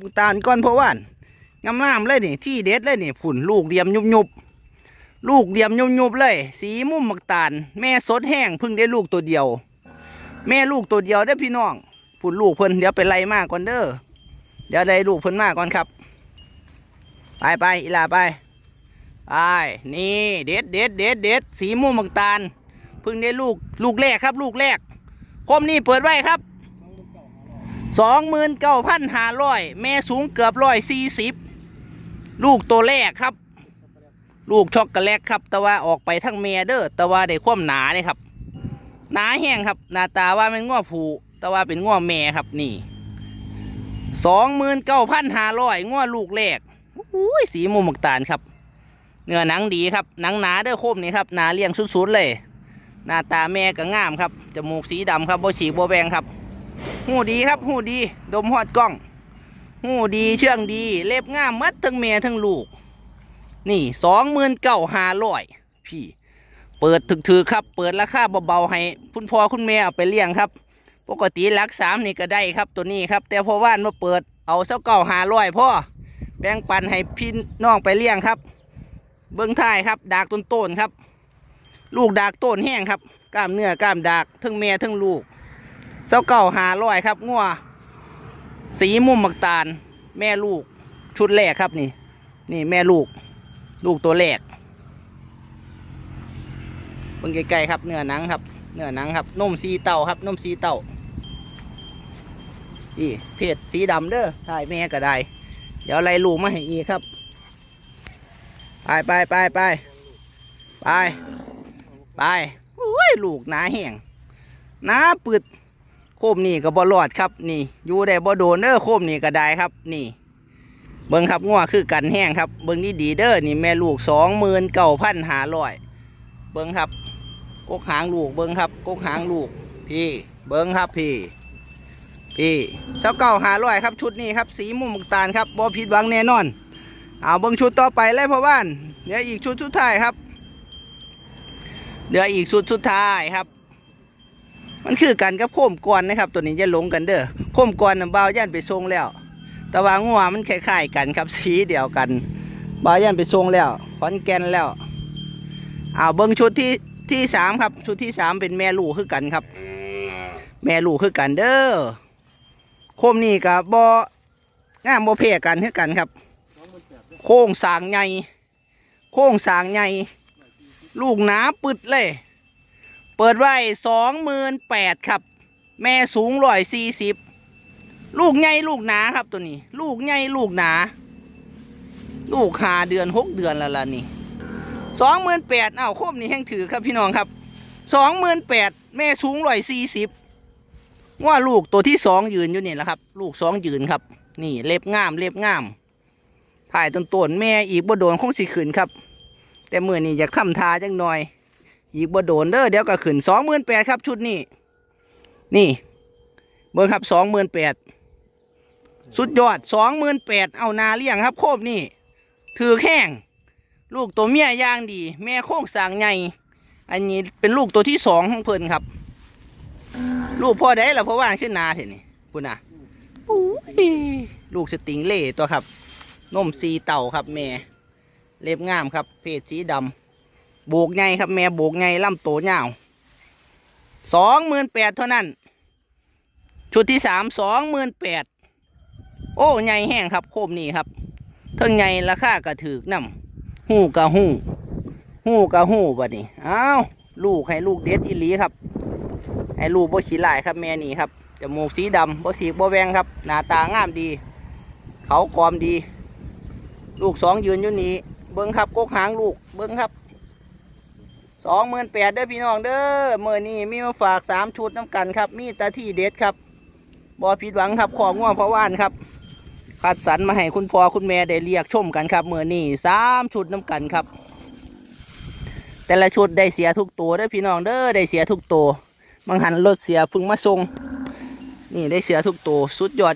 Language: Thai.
มึงตาลก้อนเพราะว่านงามงามๆเลยนี่ ที่เด็ดเลยนี่ผุ่นลูกเดียมยุบยุบลูกเดียมยุบยุบเลย สีมุมมักตาลแม่สดแห้งเพิ่งได้ลูกตัวเดียว แม่ลูกตัวเดียวเด้พี่น้องผุ่นลูกเพิ่นเดี๋ยวไปไล่มากก่อนเด้อเดี๋ยวไล่ลูกเพิ่นมากก่อนครับ ไปไปอีหลาไปไปนี่เด็ดเด็ดเด็ดเด็ดสีม่วงมักตาลเพิ่งได้ลูกลูกแรกครับ ลูกแรกคมนี่เปิดไว้ครับ สองหมื่นเก้าพันห้าร้อยแม่สูงเกือบร้อยสี่สิบลูกตัวแรกครับ ลูกช็อกโกแลตครับแต่ว่าออกไปทั้งเมียเด้อแต่ว่าได้ความหนาเลยครับ หนาแห้งครับ หน้าตาว่าเป็นง้อผูแต่ว่าเป็นง้อแม่ครับนี่สองหมื่นเก้าพันห้าร้อยง้อลูกแรกอุ้ยสีมุมหมกตาลครับ เนื้อหนังดีครับหนังหนาเด้อคมนี่ครับหนาเลี้ยงสุดๆเลย หน้าตาแม่ก็งามครับจมูกสีดำครับโบฉีกบ่แบงครับ หูดีครับหูดี ดมฮอดกล้องหูดีเชื่องดี เล็บงามมัดทั้งแม่ทั้งลูก นี่สองหมื่นเก้าหาร้อยพี่ เปิดถือๆครับ เปิดราคาเบาๆให้คุณพ่อคุณแม่เอาไปเลี้ยงครับ ปกติลักสามนี่ก็ได้ครับตัวนี้ครับ แต่พอว่านมาเปิดเอาเส้าเก้าหาร้อยพ่อแบ่งปันให้พี่น้องไปเลี้ยงครับ เบิ้องท้ายครับ ดากต้นต้นๆครับ ลูกดากต้นแห้งครับกล้ามเนื้อกล้ามดากทั้งแม่ทั้งลูก เส้าเก่าหาร้อยครับงัวสีมุมมักตาล แม่ลูกชุดแรกครับนี่ นี่แม่ลูก ลูกตัวแรกเบิ้งไกลๆครับ เนื้อหนังครับ เนื้อหนังครับนุ่มสีเต่าครับนุ่มสีเต่านี่เพศสีดำเด้อถ่ายแม่ก็ได้ เดี๋ยวไล่ลูกมาให้อีครับ ไปไปไปไปไปไปอุ้ยลูกหนาแห้งหนาปึด โคมนี่ก็บ่รอดครับนี่อยู่ได้บ่โดนเด้อโคมนี่ก็ได้ครับนี่ เบิ้งครับงัวคือกันแห้งครับเบิ้งนี่ดีเด้อนี่แม่ลูกสองหมื่นเก้าพันหาร้อยเบิ้งครับกกหางลูกเบิ้งครับกกหางลูก พี่ เบิ้งครับพี่ พี่เจ้าเก่าหาร้อยครับชุดนี้ครับสีมุมตาลครับบ่ผิดหวังแน่นอนเอาเบิ่งชุดต่อไปเลยพ่อบ้านเดี๋ยวอีกชุดสุดท้ายครับเดี๋ยวอีกชุดสุดท้ายครับ มันคือกันกับโคมกวนนะครับ ตัวนี้จะหลงกันเด้อโคมกวนน่ะบ่าวย่านไปทรงแล้ว แต่ว่างัวมันคล้ายๆกันครับ สีเดียวกันบ่าวย่านไปทรงแล้วขอนแก่นแล้วเอาเบิ่งชุดที่ที่สามครับ ชุดที่สามเป็นแม่ลูกคือกันครับ แม่ลูกคือกันเด้อโคมนี่กับบ่งามบ่เพกันคือกันครับ โค้งสางใหญ่โค้งสางใหญ่ลูกหนาปึดเลย เปิดไว้สองหมื่นแปดครับ แม่สูงร้อยสี่สิบลูกใหญ่ลูกหนาครับตัวนี้ ลูกใหญ่ลูกหนา ลูกหาเดือนหกเดือนแล้วล่ะนี่สองหมื่นแปดเอ้าโคมนี่แห้งถือครับพี่น้องครับสองหมื่นแปดแม่สูงร้อยสี่สิบว่าลูกตัวที่สองยืนอยู่นี่แหละครับ ลูกสองยืนครับ นี่เล็บง่ามเล็บง่ามถ่ายต้นต้นแม่อีกบ่โดนคงสิขึ้นครับ แต่เมื่อนี้อยากทำทาจังหน่อย อีกบ่โดนเด้อเดี๋ยวก็ขึ้นสองหมื่นแปดครับชุดนี้ นี่ เบิ่งครับสองหมื่นแปดสุดยอดสองหมื่นแปดเอานาเลี้ยงครับ โคบนี่ ถือแข้งลูกตัวเมียย่างดี แม่โค้งสางใหญ่อันนี้เป็นลูกตัวที่สองของเพิ่นครับ ลูกพ่อได้แล้วเพราะว่าขึ้นนาเห็นนี่พุ่นน่ะอุ้ยลูกสติงเล่ตัวครับนมสีเต่าครับแม่ เล็บงามครับ เพศสีดำ โบกใหญ่ครับ แม่โบกใหญ่ำโตยาสองหมื่นแปดเท่านั้น ชุดที่สามสองหมื่นแปดโอ้ใหญ่แห้งครับโคมนี่ครับเทั้งใหญ่ราคากระถือกนำหูกะหูหูกะหูบัดนี้อ้าวลูกให้ลูกเด็ดอีหลีครับ ให้ลูกโบขี้ลายครับแม่นี่ครับจมูกสีดำบ่สีกบ่แวงครับ หน้าตางามดี เขากรอมดี ลูกสองยืนอยู่นี่เบิ้งครับกกหางลูกเบิ้งครับ สองหมื่นแปดเด้อพี่น้องเด้อเมื่อนี้มีมาฝากสามชุดน้ำกันครับ มีตาที่เด็ดครับบอผิดหวังครับของง่วงเพราะว่านครับคัดสรรมาให้คุณพ่อคุณแม่ได้เรียกชมกันครับเมื่อนี้สามชุดน้ำกันครับ แต่ละชุดได้เสียทุกตัวเด้อพี่น้องเด้อได้เสียทุกตัวบางหันรถเสียพึ่งมาส่งนี่ได้เสียทุกตัวสุดยอด